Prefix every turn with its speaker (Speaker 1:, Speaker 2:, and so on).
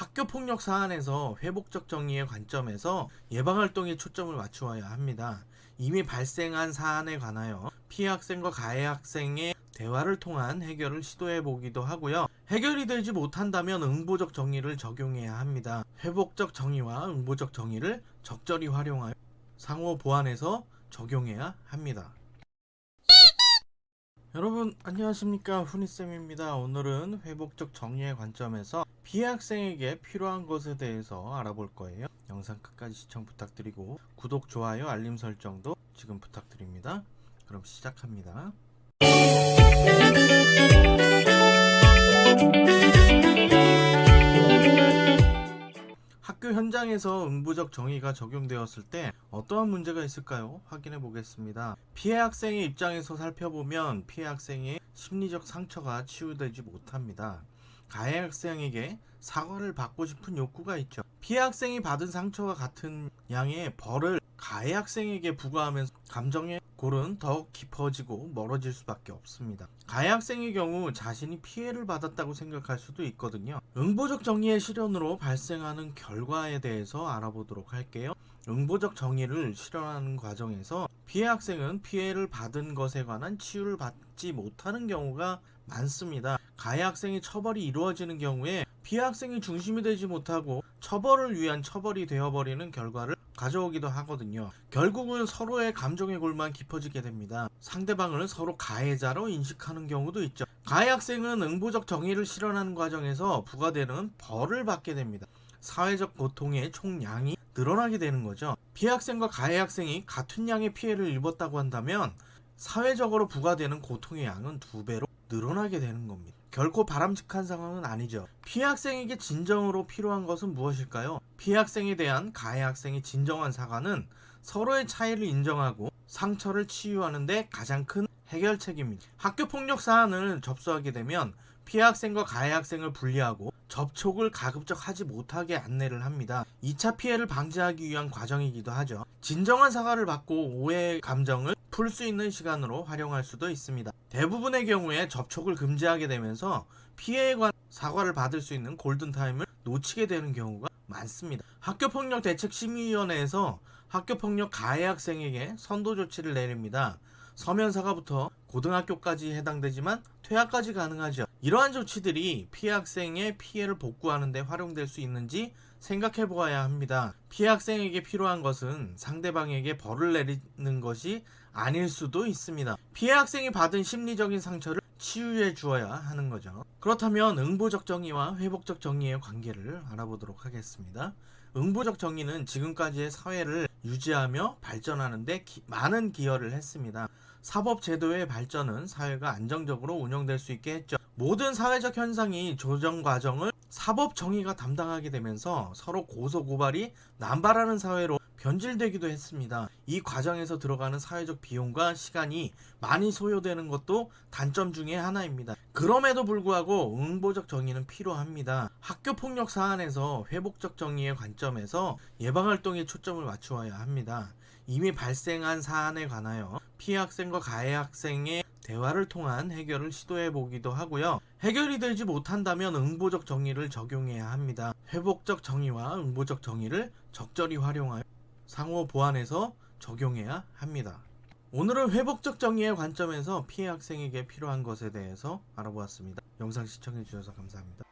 Speaker 1: 학교 폭력 사안에서 회복적 정의의 관점에서 예방 활동에 초점을 맞추어야 합니다. 이미 발생한 사안에 관하여 피해 학생과 가해 학생의 대화를 통한 해결을 시도해 보기도 하고요. 해결이 되지 못한다면 응보적 정의를 적용해야 합니다. 회복적 정의와 응보적 정의를 적절히 활용하여 상호 보완해서 적용해야 합니다. 여러분 안녕하십니까 훈이쌤입니다. 오늘은 회복적 정의의 관점에서 피해 학생에게 필요한 것에 대해서 알아볼 거예요. 영상 끝까지 시청 부탁드리고 구독, 좋아요, 알림 설정도 지금 부탁드립니다. 그럼 시작합니다. 학교 현장에서 응부적 정의가 적용되었을 때 어떠한 문제가 있을까요? 확인해 보겠습니다. 피해 학생의 입장에서 살펴보면 피해 학생의 심리적 상처가 치유되지 못합니다. 가해 학생에게 사과를 받고 싶은 욕구가 있죠. 피해 학생이 받은 상처와 같은 양의 벌을 가해 학생에게 부과하면서 감정의 골은 더욱 깊어지고 멀어질 수밖에 없습니다. 가해 학생의 경우 자신이 피해를 받았다고 생각할 수도 있거든요. 응보적 정의의 실현으로 발생하는 결과에 대해서 알아보도록 할게요. 응보적 정의를 실현하는 과정에서 피해 학생은 피해를 받은 것에 관한 치유를 받지 못하는 경우가 많습니다. 가해 학생의 처벌이 이루어지는 경우에 피해 학생이 중심이 되지 못하고 처벌을 위한 처벌이 되어버리는 결과를 가져오기도 하거든요. 결국은 서로의 감정의 골만 깊어지게 됩니다. 상대방을 서로 가해자로 인식하는 경우도 있죠. 가해 학생은 응보적 정의를 실현하는 과정에서 부과되는 벌을 받게 됩니다. 사회적 고통의 총량이 늘어나게 되는 거죠. 피해 학생과 가해 학생이 같은 양의 피해를 입었다고 한다면 사회적으로 부과되는 고통의 양은 두 배로 늘어나게 되는 겁니다. 결코 바람직한 상황은 아니죠. 피해 학생에게 진정으로 필요한 것은 무엇일까요? 피해 학생에 대한 가해 학생의 진정한 사과는 서로의 차이를 인정하고 상처를 치유하는데 가장 큰 해결책입니다. 학교 폭력 사안을 접수하게 되면 피해 학생과 가해 학생을 분리하고 접촉을 가급적 하지 못하게 안내를 합니다. 2차 피해를 방지하기 위한 과정이기도 하죠. 진정한 사과를 받고 오해의 감정을 풀 수 있는 시간으로 활용할 수도 있습니다. 대부분의 경우에 접촉을 금지하게 되면서 피해에 관한 사과를 받을 수 있는 골든타임을 놓치게 되는 경우가 많습니다. 학교폭력 대책심의위원회에서 학교폭력 가해 학생에게 선도 조치를 내립니다. 서면 사과부터 고등학교까지 해당되지만 퇴학까지 가능하죠. 이러한 조치들이 피해 학생의 피해를 복구하는 데 활용될 수 있는지 생각해 보아야 합니다. 피해 학생에게 필요한 것은 상대방에게 벌을 내리는 것이 아닐 수도 있습니다. 피해 학생이 받은 심리적인 상처를 치유해 주어야 하는 거죠. 그렇다면 응보적 정의와 회복적 정의의 관계를 알아보도록 하겠습니다. 응보적 정의는 지금까지의 사회를 유지하며 발전하는데 기- 많은 기여를 했습니다. 사법 제도의 발전은 사회가 안정적으로 운영될 수 있게 했죠. 모든 사회적 현상이 조정 과정을 사법 정의가 담당하게 되면서 서로 고소 고발이 남발하는 사회로 변질되기도 했습니다. 이 과정에서 들어가는 사회적 비용과 시간이 많이 소요되는 것도 단점 중의 하나입니다. 그럼에도 불구하고 응보적 정의는 필요합니다. 학교 폭력 사안에서 회복적 정의의 관점에서 예방 활동에 초점을 맞추어야 합니다. 이미 발생한 사안에 관하여 피해 학생과 가해 학생의 대화를 통한 해결을 시도해 보기도 하고요. 해결이 되지 못한다면 응보적 정의를 적용해야 합니다. 회복적 정의와 응보적 정의를 적절히 활용하여 상호 보완해서 적용해야 합니다. 오늘은 회복적 정의의 관점에서 피해 학생에게 필요한 것에 대해서 알아보았습니다. 영상 시청해 주셔서 감사합니다.